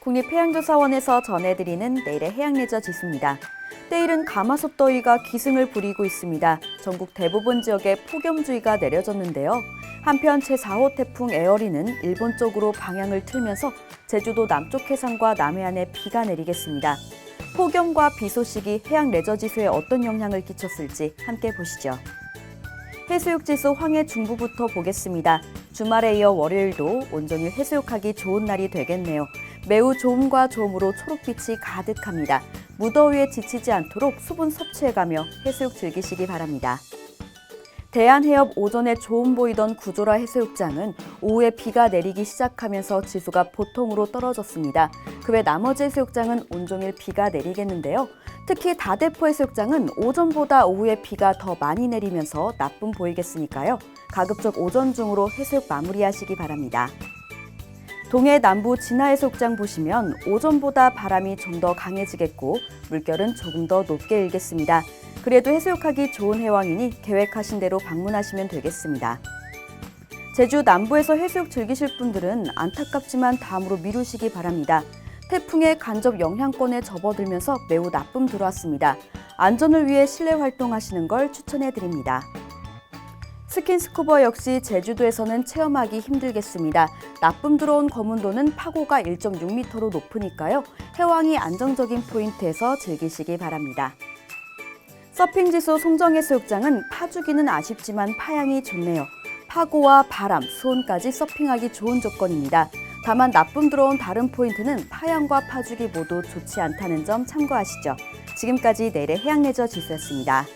국립해양조사원에서 전해드리는 내일의 해양레저 지수입니다. 때일은 가마솥 더위가 기승을 부리고 있습니다. 전국 대부분 지역에 폭염주의가 내려졌는데요. 한편 제4호 태풍 에어리는 일본 쪽으로 방향을 틀면서 제주도 남쪽 해상과 남해안에 비가 내리겠습니다. 폭염과 비 소식이 해양 레저 지수에 어떤 영향을 끼쳤을지 함께 보시죠. 해수욕 지수 황해 중부부터 보겠습니다. 주말에 이어 월요일도 온종일 해수욕하기 좋은 날이 되겠네요. 매우 좋음과 좋음으로 초록빛이 가득합니다. 무더위에 지치지 않도록 수분 섭취해가며 해수욕 즐기시기 바랍니다. 대한해협 오전에 좋음 보이던 구조라 해수욕장은 오후에 비가 내리기 시작하면서 지수가 보통으로 떨어졌습니다. 그 외 나머지 해수욕장은 온종일 비가 내리겠는데요. 특히 다대포 해수욕장은 오전보다 오후에 비가 더 많이 내리면서 나쁨 보이겠으니까요. 가급적 오전 중으로 해수욕 마무리하시기 바랍니다. 동해 남부 진화 해수욕장 보시면 오전보다 바람이 좀 더 강해지겠고 물결은 조금 더 높게 일겠습니다. 그래도 해수욕하기 좋은 해왕이니 계획하신 대로 방문하시면 되겠습니다. 제주 남부에서 해수욕 즐기실 분들은 안타깝지만 다음으로 미루시기 바랍니다. 태풍의 간접 영향권에 접어들면서 매우 나쁨 들어왔습니다. 안전을 위해 실내 활동하시는 걸 추천해 드립니다. 스킨스쿠버 역시 제주도에서는 체험하기 힘들겠습니다. 나쁨 들어온 거문도는 파고가 1.6m로 높으니까요. 해왕이 안정적인 포인트에서 즐기시기 바랍니다. 서핑 지수 송정해수욕장은 파주기는 아쉽지만 파양이 좋네요. 파고와 바람, 수온까지 서핑하기 좋은 조건입니다. 다만 나쁨 들어온 다른 포인트는 파양과 파주기 모두 좋지 않다는 점 참고하시죠. 지금까지 내일의 해양레저 지수였습니다.